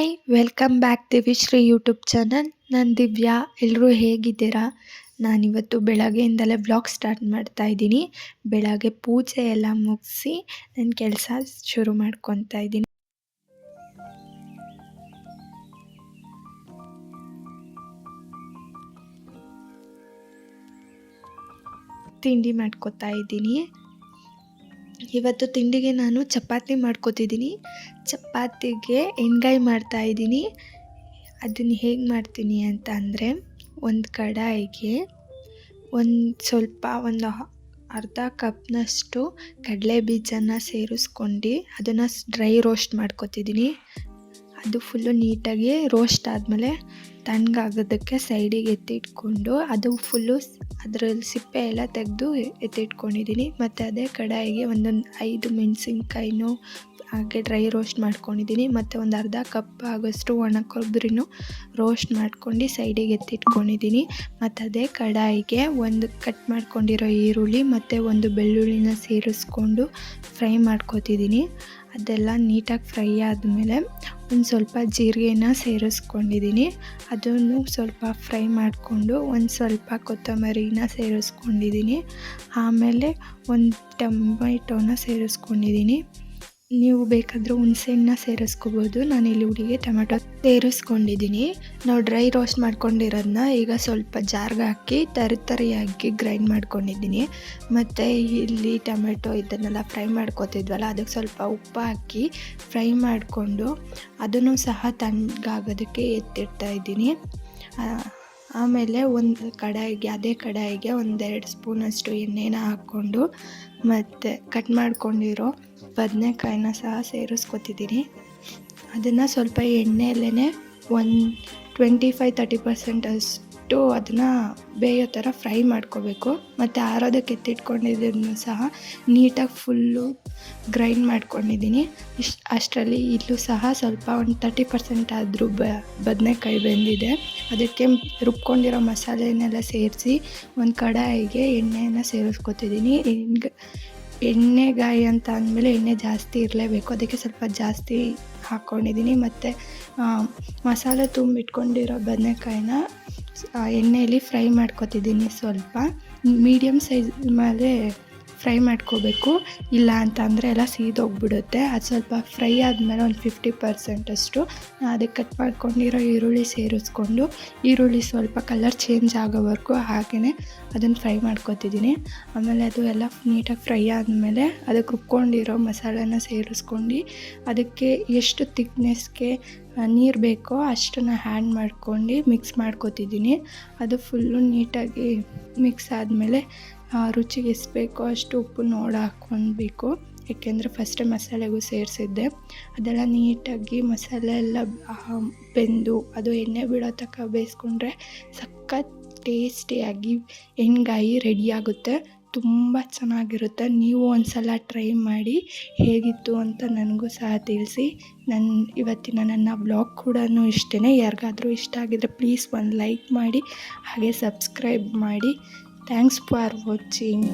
Hi, welcome back Divishree YouTube channel. ನಾನು ದಿವ್ಯಾ ಎಲ್ಲರೂ ಹೇಗಿದ್ದೀರಾ? ನಾನಿವತ್ತು ಬೆಳಗ್ಗೆಯಿಂದಲೇ ಬ್ಲಾಗ್ ಸ್ಟಾರ್ಟ್ ಮಾಡ್ತಾ ಇದ್ದೀನಿ. ಬೆಳಗ್ಗೆ ಪೂಜೆ ಎಲ್ಲ ಮುಗಿಸಿ ನನ್ನ ಕೆಲಸ ಶುರು ಮಾಡ್ಕೊತಾ ಇದ್ದೀನಿ. ತಿಂಡಿ ಮಾಡ್ಕೊತಾ ಇದ್ದೀನಿ. ಇವತ್ತು ತಿಂಡಿಗೆ ನಾನು ಚಪಾತಿ ಮಾಡ್ಕೊತಿದ್ದೀನಿ. ಚಪಾತಿಗೆ ಎಣ್ಗಾಯಿ ಮಾಡ್ತಾ ಇದ್ದೀನಿ. ಅದನ್ನು ಹೇಗೆ ಮಾಡ್ತೀನಿ ಅಂತ ಅಂದರೆ ಒಂದು ಕಡಾಯಿಗೆ ಒಂದು ಸ್ವಲ್ಪ ಒಂದು ಅರ್ಧ ಕಪ್ನಷ್ಟು ಕಡಲೆ ಬೀಜನ ಸೇರಿಸ್ಕೊಂಡು ಅದನ್ನು ಡ್ರೈ ರೋಸ್ಟ್ ಮಾಡ್ಕೊತಿದ್ದೀನಿ. ಅದು ಫುಲ್ಲು ನೀಟಾಗಿ ರೋಸ್ಟ್ ಆದಮೇಲೆ ತಣ್ಣಗಾಗೋದಕ್ಕೆ ಸೈಡಿಗೆ ಎತ್ತಿಟ್ಕೊಂಡು ಅದು ಫುಲ್ಲು ಅದರಲ್ಲಿ ಸಿಪ್ಪೆ ಎಲ್ಲ ತೆಗೆದು ಎತ್ತಿಟ್ಕೊಂಡಿದ್ದೀನಿ ಮತ್ತು ಅದೇ ಕಡಾಯಿಗೆ ಒಂದೊಂದು ಐದು ಮೆಣಸಿನ್ಕಾಯಿನೂ ಹಾಗೆ ಡ್ರೈ ರೋಸ್ಟ್ ಮಾಡ್ಕೊಂಡಿದ್ದೀನಿ ಮತ್ತು ಒಂದು ಅರ್ಧ ಕಪ್ ಆಗೋಷ್ಟು ಒಣ ಕೊಬ್ಬರಿನೂ ರೋಸ್ಟ್ ಮಾಡ್ಕೊಂಡು ಸೈಡಿಗೆ ಎತ್ತಿಟ್ಕೊಂಡಿದ್ದೀನಿ ಮತ್ತು ಅದೇ ಕಡಾಯಿಗೆ ಒಂದು ಕಟ್ ಮಾಡ್ಕೊಂಡಿರೋ ಈರುಳ್ಳಿ ಮತ್ತು ಒಂದು ಬೆಳ್ಳುಳ್ಳಿನ ಸೇರಿಸ್ಕೊಂಡು ಫ್ರೈ ಮಾಡ್ಕೋತಿದ್ದೀನಿ ಅದೆಲ್ಲ ನೀಟಾಗಿ ಫ್ರೈ ಆದಮೇಲೆ ಒಂದು ಸ್ವಲ್ಪ ಜೀರಿಗೆನ ಸೇರಿಸ್ಕೊಂಡಿದ್ದೀನಿ. ಅದನ್ನು ಸ್ವಲ್ಪ ಫ್ರೈ ಮಾಡಿಕೊಂಡು ಒಂದು ಸ್ವಲ್ಪ ಕೊತ್ತಂಬರಿನ ಸೇರಿಸ್ಕೊಂಡಿದ್ದೀನಿ. ಆಮೇಲೆ ಒಂದು ಟೊಮೆಟೊನ ಸೇರಿಸ್ಕೊಂಡಿದ್ದೀನಿ. ನೀವು ಬೇಕಾದರೆ ಹುಣಸೆಹಣ್ಣ ಸೇರಿಸ್ಕೋಬೋದು. ಇಲ್ಲಿ ಹುಡಿಗೆ ಟೊಮೆಟೊ ಸೇರಿಸ್ಕೊಂಡಿದ್ದೀನಿ. ನಾವು ಡ್ರೈ ರೋಸ್ಟ್ ಮಾಡ್ಕೊಂಡಿರೋದನ್ನ ಈಗ ಸ್ವಲ್ಪ ಜಾರ್ಗೆ ಹಾಕಿ ತರಿ ತರಿಯಾಗಿ ಗ್ರೈಂಡ್ ಮಾಡ್ಕೊಂಡಿದ್ದೀನಿ. ಮತ್ತು ಇಲ್ಲಿ ಟೊಮೆಟೊ ಇದನ್ನೆಲ್ಲ ಫ್ರೈ ಮಾಡ್ಕೊತಿದ್ವಲ್ಲ, ಅದಕ್ಕೆ ಸ್ವಲ್ಪ ಉಪ್ಪು ಹಾಕಿ ಫ್ರೈ ಮಾಡಿಕೊಂಡು ಅದನ್ನು ಸಹ ತಣ್ಣಗಾಗೋದಕ್ಕೆ ಎತ್ತಿಡ್ತಾ ಇದ್ದೀನಿ. ಆಮೇಲೆ ಒಂದು ಕಡಾಯಿಗೆ, ಅದೇ ಕಡಾಯಿಗೆ ಒಂದೆರಡು ಸ್ಪೂನಷ್ಟು ಎಣ್ಣೆನ ಹಾಕ್ಕೊಂಡು ಮತ್ತು ಕಟ್ ಮಾಡ್ಕೊಂಡಿರೋ ಬದನೆಕಾಯಿನ ಸಹ ಸೇರಿಸ್ಕೊತಿದ್ದೀನಿ ಅದನ್ನು ಸ್ವಲ್ಪ ಎಣ್ಣೆಯಲ್ಲೇ ಒಂದು ಟ್ವೆಂಟಿ ಫೈವ್ ತರ್ಟಿ ಪರ್ಸೆಂಟ್ ಅಷ್ಟು ಅದನ್ನು ಬೇಯೋ ಥರ ಫ್ರೈ ಮಾಡ್ಕೋಬೇಕು. ಮತ್ತು ಆರೋದಕ್ಕೆ ಎತ್ತಿಟ್ಕೊಂಡಿದ್ದನ್ನು ಸಹ ನೀಟಾಗಿ ಫುಲ್ಲು ಗ್ರೈಂಡ್ ಮಾಡ್ಕೊಂಡಿದ್ದೀನಿ. ಇಷ್ಟು ಅಷ್ಟರಲ್ಲಿ ಇಲ್ಲೂ ಸಹ ಸ್ವಲ್ಪ ಒಂದು ತರ್ಟಿ ಪರ್ಸೆಂಟ್ ಆದರೂ ಬದನೆಕಾಯಿ ಬೆಂದಿದೆ. ಅದಕ್ಕೆ ರುಬ್ಕೊಂಡಿರೋ ಮಸಾಲೆನೆಲ್ಲ ಸೇರಿಸಿ ಒಂದು ಕಡಾಯಿಗೆ ಎಣ್ಣೆಯನ್ನು ಸೇರಿಸ್ಕೊತಿದ್ದೀನಿ. ಎಣ್ಣೆಗಾಯಿ ಅಂತ ಅಂದಮೇಲೆ ಎಣ್ಣೆ ಜಾಸ್ತಿ ಇರಲೇಬೇಕು. ಅದಕ್ಕೆ ಸ್ವಲ್ಪ ಜಾಸ್ತಿ ಹಾಕ್ಕೊಂಡಿದ್ದೀನಿ ಮತ್ತು ಮಸಾಲೆ ತುಂಬಿಟ್ಕೊಂಡಿರೋ ಬದನೆಕಾಯಿನ ಎಣ್ಣೆಯಲ್ಲಿ ಫ್ರೈ ಮಾಡ್ಕೊತಿದ್ದೀನಿ ಸ್ವಲ್ಪ. ಮೀಡಿಯಮ್ ಸೈಜ್ ಮೇಲೆ ಫ್ರೈ ಮಾಡ್ಕೋಬೇಕು. ಇಲ್ಲ ಅಂತ ಅಂದರೆ ಎಲ್ಲ ಸೀದೋಗ್ಬಿಡುತ್ತೆ. ಅದು ಸ್ವಲ್ಪ ಫ್ರೈ ಆದಮೇಲೆ ಒಂದು ಫಿಫ್ಟಿ ಪರ್ಸೆಂಟಷ್ಟು ಅದಕ್ಕೆ ಕಟ್ ಮಾಡ್ಕೊಂಡಿರೋ ಈರುಳ್ಳಿ ಸೇರಿಸ್ಕೊಂಡು ಈರುಳ್ಳಿ ಸ್ವಲ್ಪ ಕಲರ್ ಚೇಂಜ್ ಆಗೋವರೆಗೂ ಹಾಗೆಯೇ ಅದನ್ನು ಫ್ರೈ ಮಾಡ್ಕೊತಿದ್ದೀನಿ. ಆಮೇಲೆ ಅದು ಎಲ್ಲ ನೀಟಾಗಿ ಫ್ರೈ ಆದಮೇಲೆ ಅದಕ್ಕೆ ರುಬ್ಕೊಂಡಿರೋ ಮಸಾಲೆನ ಸೇರಿಸ್ಕೊಂಡು ಅದಕ್ಕೆ ಎಷ್ಟು ತಿಕ್ನೆಸ್ಗೆ ನೀರು ಬೇಕೋ ಅಷ್ಟನ್ನು ಹ್ಯಾಂಡ್ ಮಾಡ್ಕೊಂಡು ಮಿಕ್ಸ್ ಮಾಡ್ಕೊತಿದ್ದೀನಿ. ಅದು ಫುಲ್ಲು ನೀಟಾಗಿ ಮಿಕ್ಸ್ ಆದಮೇಲೆ ರುಚಿಗೆ ಎಷ್ಟು ಬೇಕೋ ಅಷ್ಟು ಉಪ್ಪು ನೋಡಿ ಹಾಕ್ಕೊಳ್ಬೇಕು. ಏಕೆಂದರೆ ಫಸ್ಟ್ ಮಸಾಲೆಗೂ ಸೇರಿಸಿದ್ದೆ. ಅದೆಲ್ಲ ನೀಟಾಗಿ ಮಸಾಲೆ ಎಲ್ಲ ಬೆಂದು ಅದು ಎಣ್ಣೆ ಬಿಡೋ ತನಕ ಬೇಯಿಸ್ಕೊಂಡ್ರೆ ಸಖತ್ ಟೇಸ್ಟಿಯಾಗಿ ಎಣ್ಗಾಯಿ ರೆಡಿಯಾಗುತ್ತೆ ತುಂಬ ಚೆನ್ನಾಗಿರುತ್ತೆ. ನೀವು ಒಂದು ಸಲ ಟ್ರೈ ಮಾಡಿ ಹೇಗಿತ್ತು ಅಂತ ನನಗೂ ಸಹ ತಿಳಿಸಿ. ನನ್ನ ಇವತ್ತಿನ ನನ್ನ ಬ್ಲಾಗ್ ಕೂಡ ಇಷ್ಟೇ ಯಾರಿಗಾದರೂ ಇಷ್ಟ ಆಗಿದ್ರೆ ಪ್ಲೀಸ್ ಒಂದು ಲೈಕ್ ಮಾಡಿ, ಹಾಗೆ ಸಬ್ಸ್ಕ್ರೈಬ್ ಮಾಡಿ. Thanks for watching.